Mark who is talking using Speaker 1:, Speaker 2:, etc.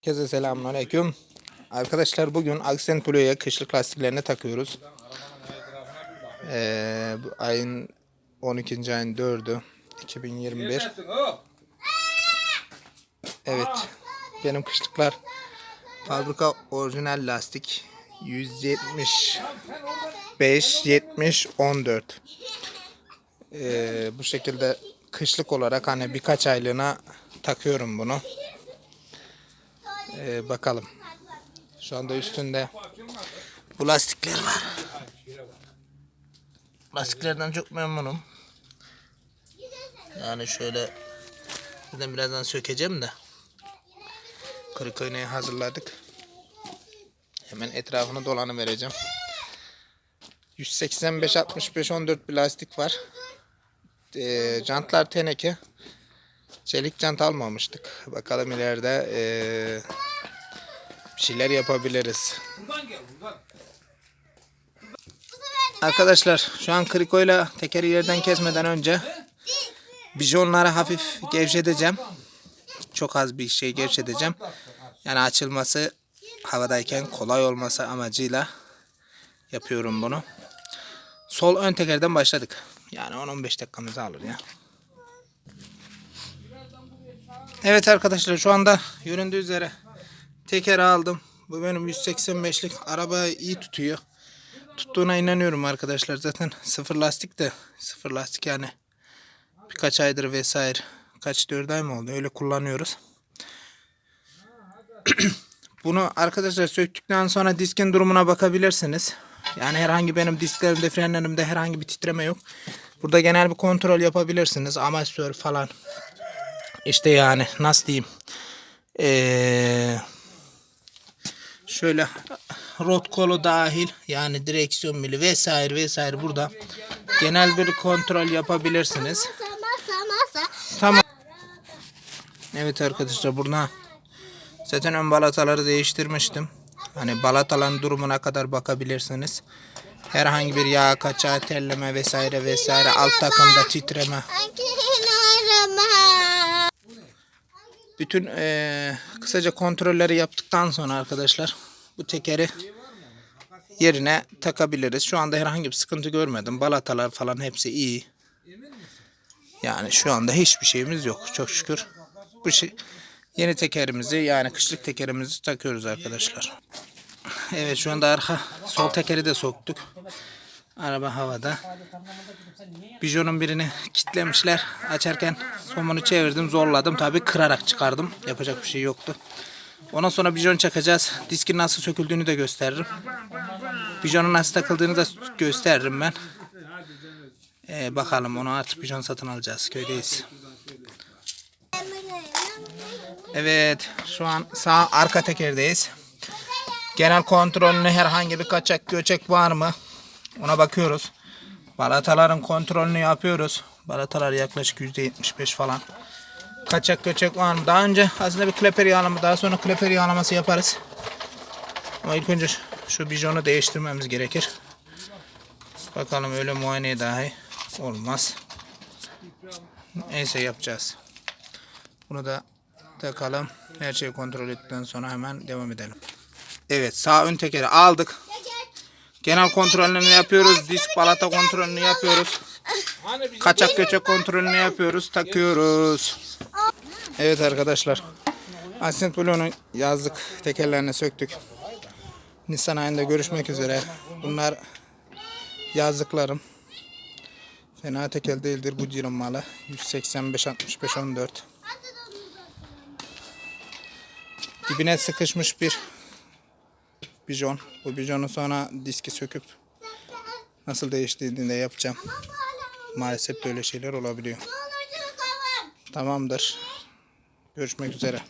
Speaker 1: Herkese selamünaleyküm. Arkadaşlar bugün Accent Blue'ya kışlık lastiklerini takıyoruz. Ee, bu ayın 12. ayın 4'ü 2021. Evet. Benim kışlıklar fabrika orijinal lastik 175 70 14. Ee, bu şekilde kışlık olarak hani birkaç aylığına takıyorum bunu. Ee, bakalım. Şu anda üstünde bu lastikler var. Lastiklerden çok memnunum. Yani şöyle buradan birazdan sökeceğim de. Kırık iğneyi hazırladık. Hemen etrafını dolanı vereceğim. 185 65 14 bir lastik var. Ee, jantlar teneke. Çelik jant almamıştık. Bakalım ileride ee, bir şeyler yapabiliriz. Arkadaşlar şu an krikoyla tekeri yerden kesmeden önce bijonları hafif gevşeteceğim. Çok az bir şey gevşeteceğim. Yani açılması havadayken kolay olması amacıyla yapıyorum bunu. Sol ön tekerden başladık. Yani 10-15 dakikamızı alır ya. Evet arkadaşlar şu anda göründüğü üzere teker aldım. Bu benim 185'lik arabayı iyi tutuyor. Tuttuğuna inanıyorum arkadaşlar. Zaten sıfır lastik de sıfır lastik yani birkaç aydır vesaire kaç dört ay mı oldu öyle kullanıyoruz. Bunu arkadaşlar söktükten sonra diskin durumuna bakabilirsiniz. Yani herhangi benim disklerimde frenlerimde herhangi bir titreme yok. Burada genel bir kontrol yapabilirsiniz. Amatör falan işte yani nasıl diyeyim ee, şöyle rot kolu dahil yani direksiyon mili vesaire vesaire burada genel bir kontrol yapabilirsiniz. Tamam. Evet arkadaşlar burada zaten ön balataları değiştirmiştim. Hani balataların durumuna kadar bakabilirsiniz. Herhangi bir yağ kaçağı, telleme vesaire vesaire alt takımda titreme. Bütün eee, kısaca kontrolleri yaptıktan sonra arkadaşlar bu tekeri yerine takabiliriz. Şu anda herhangi bir sıkıntı görmedim. Balatalar falan hepsi iyi. Yani şu anda hiçbir şeyimiz yok çok şükür. Bu şey, yeni tekerimizi yani kışlık tekerimizi takıyoruz arkadaşlar. Evet şu anda arka sol tekeri de soktuk. Araba havada. Bijonun birini kitlemişler. Açarken somunu çevirdim zorladım. Tabi kırarak çıkardım. Yapacak bir şey yoktu. Ondan sonra bijon çakacağız. Diskin nasıl söküldüğünü de gösteririm. Bijonun nasıl takıldığını da gösteririm ben. Ee, bakalım onu artık bijon satın alacağız. Köydeyiz. Evet şu an sağ arka tekerdeyiz. Genel kontrolünü herhangi bir kaçak göçek var mı? Ona bakıyoruz. Balataların kontrolünü yapıyoruz. Balatalar yaklaşık %75 falan. Kaçak göçek var mı? Daha önce aslında bir kleper yağlama daha sonra kleper yağlaması yaparız. Ama ilk önce şu- bijonu değiştirmemiz gerekir. Bakalım öyle muayene dahi olmaz. Neyse yapacağız. Bunu da takalım. Her şeyi kontrol ettikten sonra hemen devam edelim. Evet sağ ön tekeri aldık. Genel kontrolünü yapıyoruz. Disk balata kontrolünü yapıyoruz. Kaçak göçek kontrolünü yapıyoruz. Takıyoruz. Evet arkadaşlar. Ascent Blue'nun yazlık tekerlerini söktük. Nisan ayında görüşmek üzere. Bunlar yazlıklarım. Fena tekel değildir bu cirim malı. 185 65 14. Dibine sıkışmış bir bijon. Bu bijonu sonra diski söküp nasıl değiştirdiğini de yapacağım. Maalesef böyle şeyler olabiliyor. Tamamdır. Görüşmek üzere.